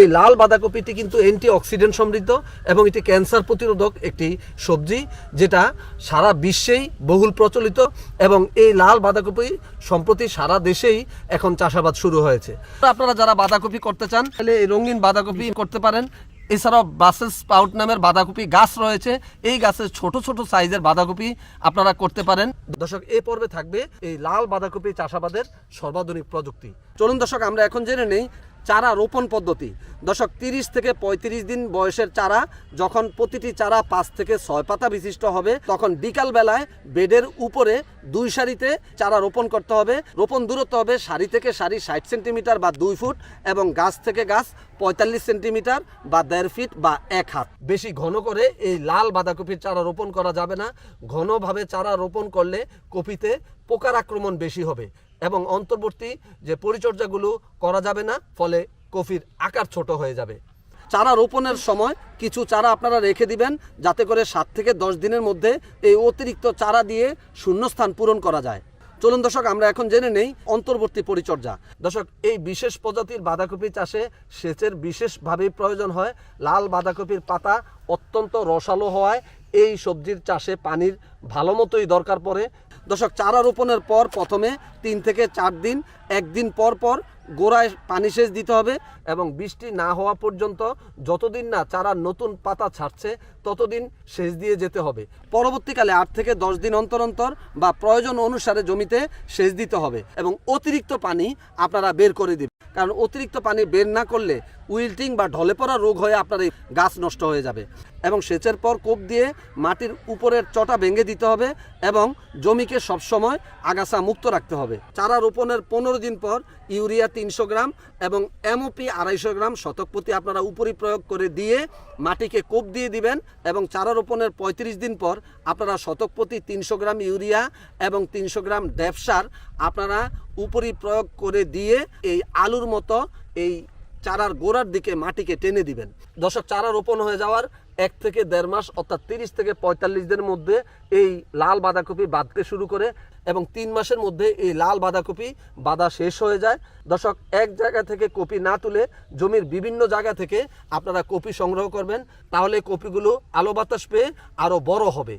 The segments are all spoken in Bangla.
এই লাল বাঁধাকপিটি কিন্তু অ্যান্টি অক্সিডেন্ট সমৃদ্ধ এবং এটি ক্যান্সার প্রতিরোধক একটি সবজি যেটা সারা বিশ্বেই বহুল প্রচলিত এবং এই লাল বাঁধাকপি সম্প্রতি সারা দেশেই এখন চাষাবাদ শুরু হয়েছে। আপনারা যারা বাঁধাকপি করতে চান, তাহলে এই রঙিন বাঁধাকপি করতে পারেন। এছাড়াও ব্রাসেলস স্পাউট নামের বাঁধাকপি গাছ রয়েছে। এই গাছের ছোট ছোট সাইজের বাঁধাকপি আপনারা করতে পারেন। দর্শক, এ পর্বে থাকবে এই লাল বাঁধাকপি চাষাবাদের সর্বাধুনিক প্রযুক্তি। চলুন দর্শক, আমরা এখন জেনে নেই চারা রোপণ পদ্ধতি। দর্শক, তিরিশ থেকে পঁয়ত্রিশ দিন বয়সের চারা যখন প্রতিটি চারা পাঁচ থেকে ছয় পাতা বিশিষ্ট হবে, তখন বিকাল বেলায় বেডের উপরে দুই সারিতে চারা রোপণ করতে হবে। রোপণ দূরত্ব হবে সারি থেকে সারি ষাট সেন্টিমিটার বা দুই ফুট এবং গাছ থেকে গাছ পঁয়তাল্লিশ সেন্টিমিটার বা দেড় ফিট বা এক হাত। বেশি ঘন করে এই লাল বাঁধাকপির চারা রোপণ করা যাবে না। ঘনভাবে চারা রোপণ করলে কপিতে পোকার আক্রমণ বেশি হবে। এবং অন্তর্বর্তী যে পরিচর্যাগুলো করা যাবে না ফলে কফির আকার ছোট হয়ে যাবে। চারা রোপণের সময় কিছু চারা আপনারা রেখে দিবেন যাতে করে সাত থেকে দশ দিনের মধ্যে এই অতিরিক্ত চারা দিয়ে শূন্যস্থান পূরণ করা যায়। চলুন দর্শক আমরা এখন জেনে নেই অন্তর্বর্তী পরিচর্যা। দর্শক এই বিশেষ প্রজাতির বাঁধাকপি চাষে সেচের বিশেষভাবে প্রয়োজন হয়। লাল বাঁধাকপির পাতা অত্যন্ত রসালো হওয়ায় এই সবজির চাষে পানির ভালো মতোই দরকার পড়ে। দর্শক, চারা রোপণের পর প্রথমে তিন থেকে চার দিন, একদিন পর পর গোড়ায় পানি সেচ দিতে হবে এবং বৃষ্টি না হওয়া পর্যন্ত যতদিন না চারা নতুন পাতা ছাড়ছে, ততদিন সেচ দিয়ে যেতে হবে। পরবর্তীকালে আট থেকে দশ দিন অন্তর অন্তর বা প্রয়োজন অনুসারে জমিতে সেচ দিতে হবে এবং অতিরিক্ত পানি আপনারা বের করে দিবেন কারণ অতিরিক্ত পানি বের না করলে উইল্টিং বা ঢলে পড়া রোগ হয়ে আপনার এই গাছ নষ্ট হয়ে যাবে। এবং সেচের পর কোপ দিয়ে মাটির উপরের চটা ভেঙে দিতে হবে এবং জমিকে সবসময় আগাছা মুক্ত রাখতে হবে। চারা রোপণের পনেরো দিন পর ইউরিয়া তিনশো গ্রাম এবং এমওপি আড়াইশো গ্রাম শতক প্রতি আপনারা উপরি প্রয়োগ করে দিয়ে মাটিকে কোপ দিয়ে দিবেন এবং চারা রোপণের পঁয়ত্রিশ দিন পর আপনারা শতক প্রতি তিনশো গ্রাম ইউরিয়া এবং তিনশো গ্রাম ড্যাপসার আপনারা উপরি প্রয়োগ করে দিয়ে এই আলুর মতো এই চারার গোড়ার দিকে মাটিকে টেনে দিবেন। দর্শক, চারা রোপণ হয়ে যাওয়ার এক থেকে দেড় মাস, অর্থাৎ তিরিশ থেকে পঁয়তাল্লিশ দিনের মধ্যে এই লাল বাঁধাকপি বাঁধতে শুরু করে এবং তিন মাসের মধ্যে এই লাল বাঁধাকপি বাঁধা শেষ হয়ে যায়। দর্শক, এক জায়গা থেকে কপি না তুলে জমির বিভিন্ন জায়গা থেকে আপনারা কপি সংগ্রহ করবেন। তাহলে কপিগুলো আলো বাতাস পেয়ে আরও বড় হবে।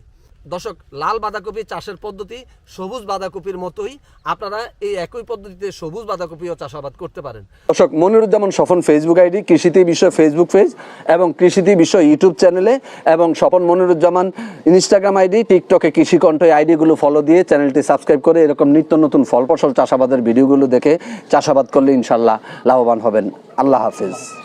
দর্শক, লাল বাঁধাকপি চাষের পদ্ধতি সবুজ বাঁধাকপির মতোই। আপনারা এই একই পদ্ধতিতে সবুজ বাঁধাকপিও চাষাবাদ করতে পারেন। দর্শক, মনিরুজ্জামান স্বপন ফেসবুক আইডি কৃষিতে বিশ্ব ফেসবুক পেজ এবং কৃষিতে বিশ্ব ইউটিউব চ্যানেলে এবং স্বপন মনিরুজ্জামান ইনস্টাগ্রাম আইডি টিকটকে কৃষিকণ্ঠ এই আইডিগুলো ফলো দিয়ে চ্যানেলটি সাবস্ক্রাইব করে এরকম নিত্য নতুন ফল ফসল চাষাবাদের ভিডিওগুলো দেখে চাষাবাদ করলে ইনশাল্লাহ লাভবান হবেন। আল্লাহ হাফিজ।